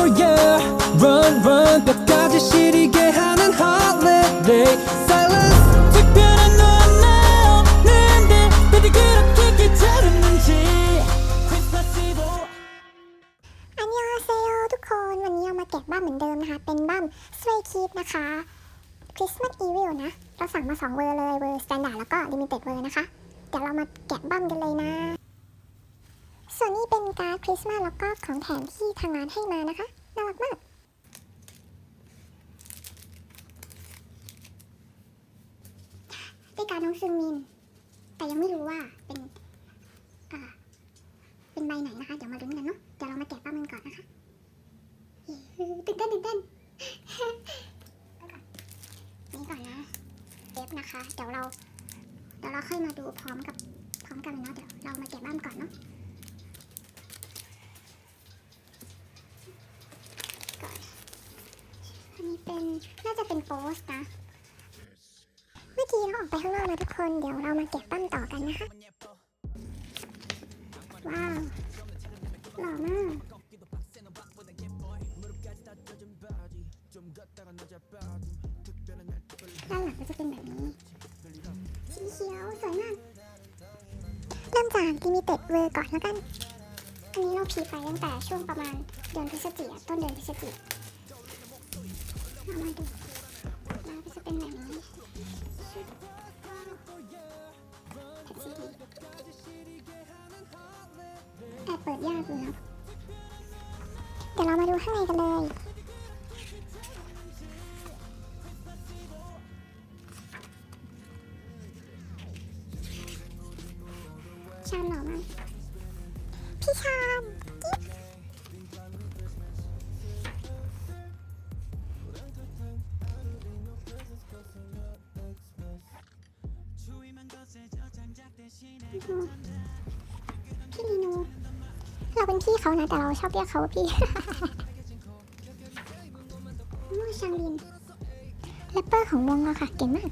거야 Run run 끝까지 시리게 하는 holiday Silence 특별한 넌나 없는데 baby 그렇게 귀찮았는지 Christmas Eve อันยองเซโยทุกคนวันนี้เอามาแกะบ้ามเหมือนเดิมนะคะ เป็นบ้าม Stray Kids นะคะ Christmas Evil นะ เราสั่งมา 2 เวอร์เลย เวอร์ Standard แล้วก็ Limited เวอร์นะคะ เดี๋ยวเรามาแกะบ้ามกันเลยนะ ส่วนนี้เป็นการ์ดคริสต์มาสแล้วก็ของแถมที่ทางร้านให้มานะคะ น่ารักมาก ได้การดน้องซึงมิน แต่ยังไม่รู้ว่าเป็นเป็นใบไหนนะคะ เดี๋ยวมาลุ้นกันเนาะ เดี๋ยวเรามาแกะป้ามันก่อนนะคะตื่นเต้นตื่นเต้นนี่ก่อนนะเอฟนะคะ เดี๋ยวเรา เดี๋ยวเราค่อยมาดูพร้อมกับพร้อมกันเลยเนาะ เดี๋ยวเรามาแกะบ้านก่อนเนาะ ก่อน อันนี้ เป็นน่าจะเป็นโปสนะ เมื่อกี้เราออกไปข้างนอกนะทุกคน เดี๋ยวเรามาแกะปั้นต่อกันนะคะ ว้าว หล่อมาก ด้านหลังก็จะเป็นแบบนี้ สีเขียวสวยมากเริ่มจากลิมิเต็ดเวอร์ก่อนแล้วกัน อันนี้เราพีไฟตั้งแต่ช่วงประมาณเดือนพฤศจิกายนต้นเดือนพฤศจิกายน เอามาดูแล้วก็จะเป็นแบบนี้แอบเปิดยากอยู่นะเดี๋ยวเรามาดูข้างในกันเลย พี่ลีนูเราเป็นพี่เขานะ แต่เราชอบเรียกเขาว่าพี่โอ้ชางลินแรปเปอร์ของวงเราค่ะ เก่งมาก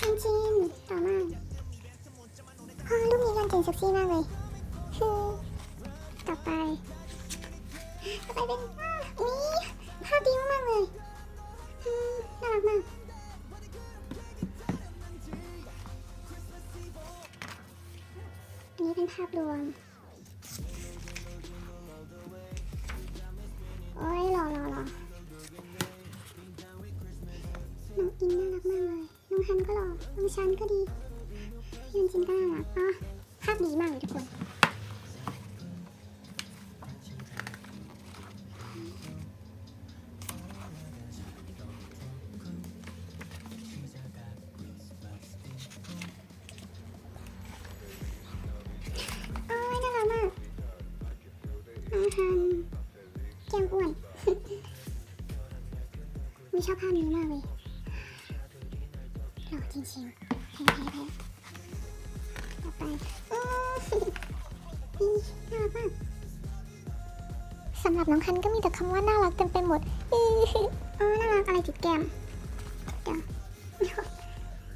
จริงๆต่อมากอ๋อรูปนี้กันเจ๋งเซ็กซี่มากเลย เป็นอ้าวนี่ภาพดีมากเลยน่ารักมากอันนี้เป็นภาพรวม โอ้ยหล่อหล่อหล่อน้องอินน่ารักมากเลย น้องฮันก็หล่อ น้องชันก็ดียันจินก็น่ารักอะภาพดีมากเลยทุกคน ไม่ชอบภาพนี้มากเลยหล่อจริงๆแพ้แพ้แพ้ต่อไปโอ้นี่น่ารักมากสำหรับน้องคันก็มีแต่คำว่าน่ารักเต็มไปหมดอื้ออ๋อน่ารักอะไรติดแก้มเดี๋ยว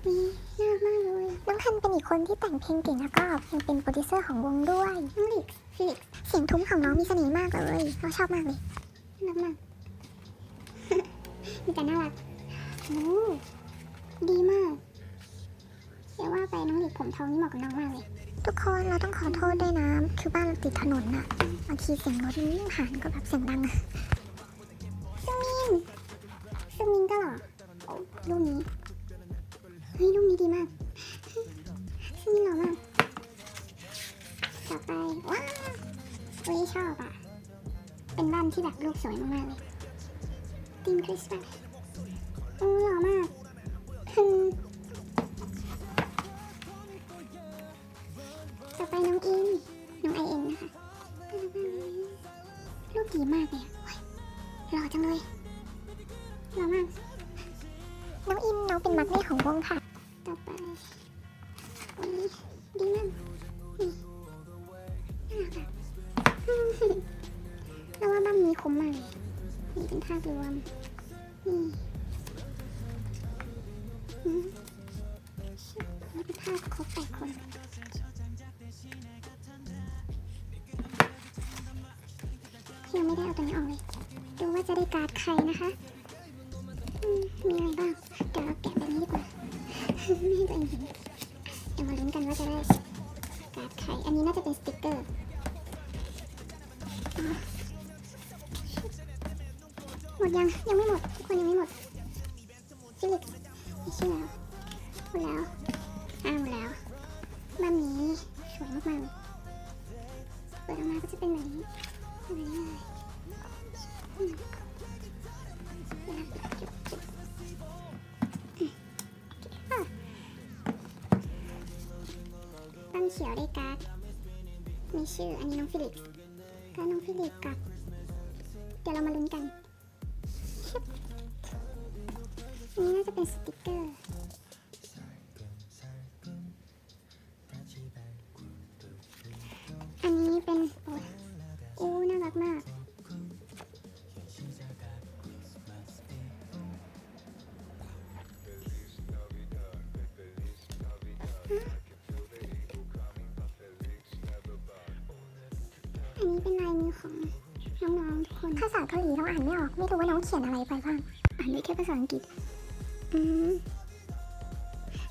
นี่น่ารักมากเลยน้องคันเป็นอีกคนที่แต่งเพลงเก่งแล้วก็ยังเป็นโปรดิวเซอร์ของวงด้วยน้องลิกฟิลิกเสียงทุ้มของน้องมีเสน่ห์มากเลยเราชอบมากเลยน่ารักมาก มีแต่น่ารักโอ้ดีมากเดี๋ยวว่าไปน้องหลิกผมทองนี่เหมาะกับน้องมากเลย ทุกคนเราต้องขอโทษด้วยนะ คือบ้านเราติดถนนอะบางทีเสียงรถมันวิ่งผ่านก็แบบเสียงดังอะซึ่งมินซึ่งมินก็เหรอโอ้ลูกนี้เฮ้ยลูกนี้ดีมากซึ่งมินหล่อมากต่อไปว้าวเฮ้ยชอบอะเป็นบ้านที่แบบลูกสวยมากๆเลย ทีมคริสต์มาสโอ้หล่อมากคือต่อไปน้องอินน้องไอเอ็นนะคะรูปดีมากเลยอะโอ้ยหล่อจังเลยหล่อมาก น้องอินน้องเป็นมักแม่ของวงค่ะ ต่อไปโอ้ยดีมากนี่น่ารักอะแล้วว่าบ้านนี้คุ้มมากเลย นี่เป็นภาพรวมนี่เป็นภาพครบแปดคนยังไม่ได้เอาตัวนี้ออกเลย ดูว่าจะได้การ์ดใครนะคะ มีอะไรบ้าง เดี๋ยวเราแกะแบบนี้ดีกว่า ไม่ให้ตัวเองเห็นเดี๋ยวมาลุ้นกันว่าจะได้การ์ดใคร อันนี้น่าจะเป็นสติกเกอร์ มดยัง ยังไม่หมด ทุกคนยังไม่หมดฟิลิปไม่เชื่อหมดแล้วอ่าหมดแล้วบ้านนี้สวยมากๆเลยเปิดออกมาก็จะเป็นแบบนี้แบบนี้เลยอืมอะบ้านเขียวได้การ์ดมีชื่ออันนี้น้องฟิลิปก็น้องฟิลิปกับเดี๋ยวเรามาลุ้นกันาจะเป็นสติกเกอร์ อันนี้เป็นโอ้ยอู้น่ารักมาก อันนี้เป็นลายมือของน้องๆทุกคน ภาษาเกาหลีเราอ่านไม่ออก ไม่รู้ว่าน้องเขียนอะไรไปบ้าง อ่านได้แค่ภาษาอังกฤษ อืม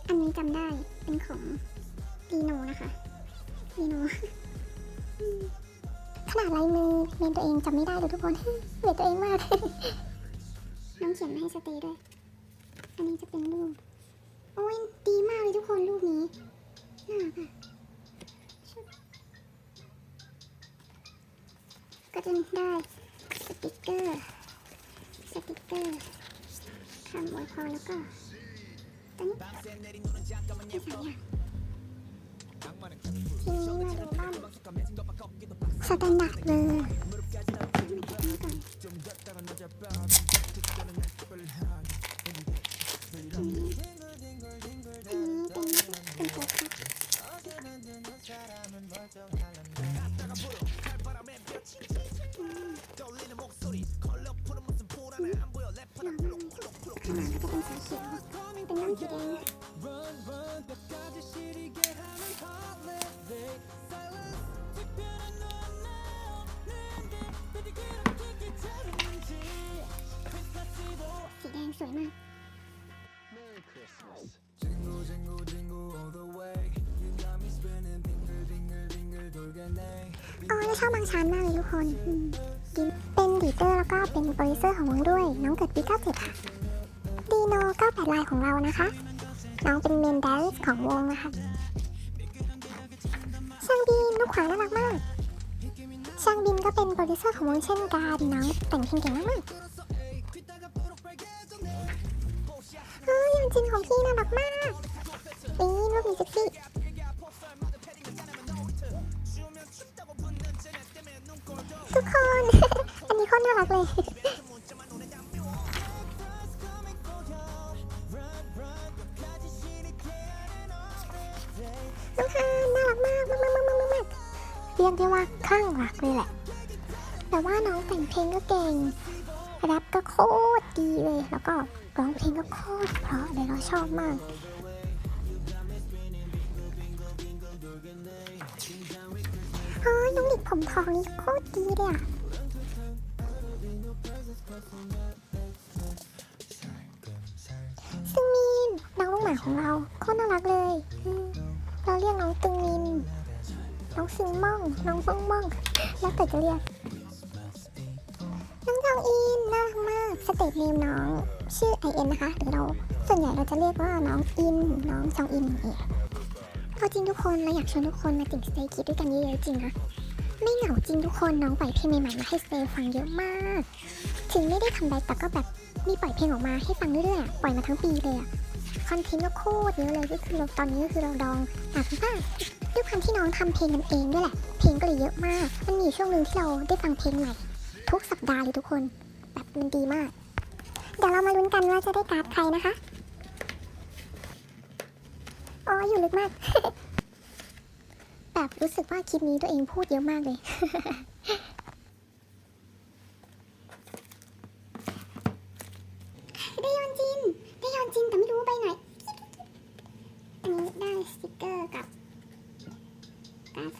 อันนี้จำได้เป็นของดีโนนะคะดีโนขนาดลายมือเมนตัวเองจำไม่ได้เลยทุกคนเหนื่อยตัวเองมาก น้องเขียนมาให้สเตย์ด้วย อันนี้จะเป็นรูป โอ้ยดีมากเลยทุกคนรูปนี้น่ารักอะชุบก็จะได้สติกเกอร์ สติกเกอร์ คำอวยพรแล้วก็ตัวนี้ที่ส อ๋อแล้ชอบบางชั้นมากเลยทุกคนกินเป็นดีเตอร์แล้วก็เป็นโปรดิวเซอร์ของวงด้วย น้องเกิดปี 97 ค่ะดีโน98ลายของเรานะคะ น้องเป็นเมนแดนซ์ของวงนะคะช่างบีมลูกขวาน่ารักมาก ช่างบินก็เป็นโปรดิวเซอร์ของวงเช่นกันน้องแต่งเพลงเก่งมากเฮ้ยมันจินของพี่น่ารักมากนี่รูปนี้เซ็กซี่ากเลย น้องฮานน่ารักมากมากมากมากมากเรียกได้ว่าข้างรักเลยแหละ แต่ว่าน้องแต่งเพลงก็เก่งแรปก็โคตรดีเลย แล้วก็ร้องเพลงก็โคตรเพราะเลยเราชอบมากเฮ้ยน้องเด็กผมทองนี่โคตรดีเลยอะ มาของเราโคตรน่ารักเลย เราเรียกน้องตึงมิน น้องซึงม่อง น้องฟงม่อง แล้วแต่จะเรียก น้องจองอินน่ารักมาก สเตทเนมน้องชื่อไอเอ็นนะคะหรือเรา ส่วนใหญ่เราจะเรียกว่าน้องอิน น้องจองอินองเอาจริงทุกคนเราอยากชวนทุกคนมาติ่งสเตย์คิดด้วยกันเยอะๆจริงนะไม่เหงาจริงทุกคนน้องปล่อยเพลงใหม่ๆมาให้สเตย์ฟังเยอะมาก ถึงไม่ได้ทำแบ็คแต่ก็แบบมีปล่อยเพลงออกมาให้ฟังเรื่อยๆปล่อยมาทั้งปีเลยอะ อนเทนต์ก็โคตรเยอะเลยก็คือเราตอนนี้ก็คือเราดองอะคุณป้าด้วยความที่น้องทำเพลงกันเองด้วยแหละเพลงก็เลยเยอะมาก มันมีช่วงหนึ่งที่เราได้ฟังเพลงใหม่ทุกสัปดาห์เลยทุกคน แบบมันดีมาก เดี๋ยวเรามาลุ้นกันว่าจะได้การ์ดใครนะคะอ๋ออยู่ลึกมาก แบบรู้สึกว่าคลิปนี้ตัวเองพูดเยอะมากเลยได้ยอนจินได้ยอนจินแต่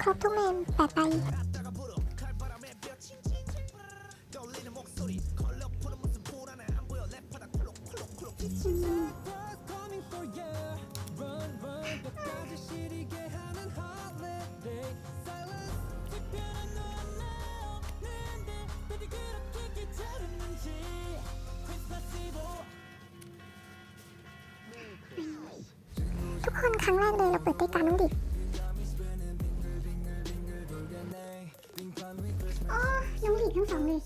ครบทุกเมมแต่ไปทุกคนครั้งแรกเลยเราเปิดด้วยการน้องดิบ 이 장사 안 해.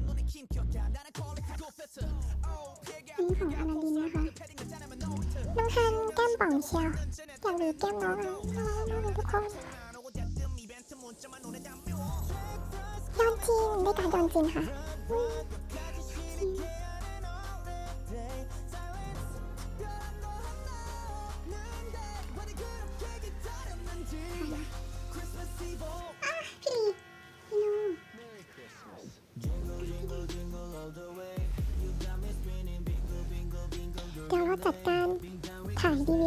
아, มีของอะไรดีนนะคะน้องฮันแก้มป่องเชียวอยากหวีแก้มน้องอะน่ารักมากเลยทุกคนยอนจีนด้วยการยอนจีนค่ะ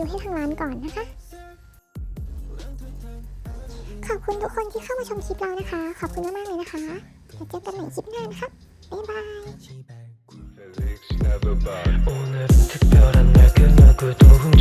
วให้ทางร้านก่อนนะคะ ขอบคุณทุกคนที่เข้ามาชมคลิปเรานะคะ ขอบคุณมากๆเลยนะคะแล้วเจอกันใหม่คลิปหน้านะคะบ๊ายบาย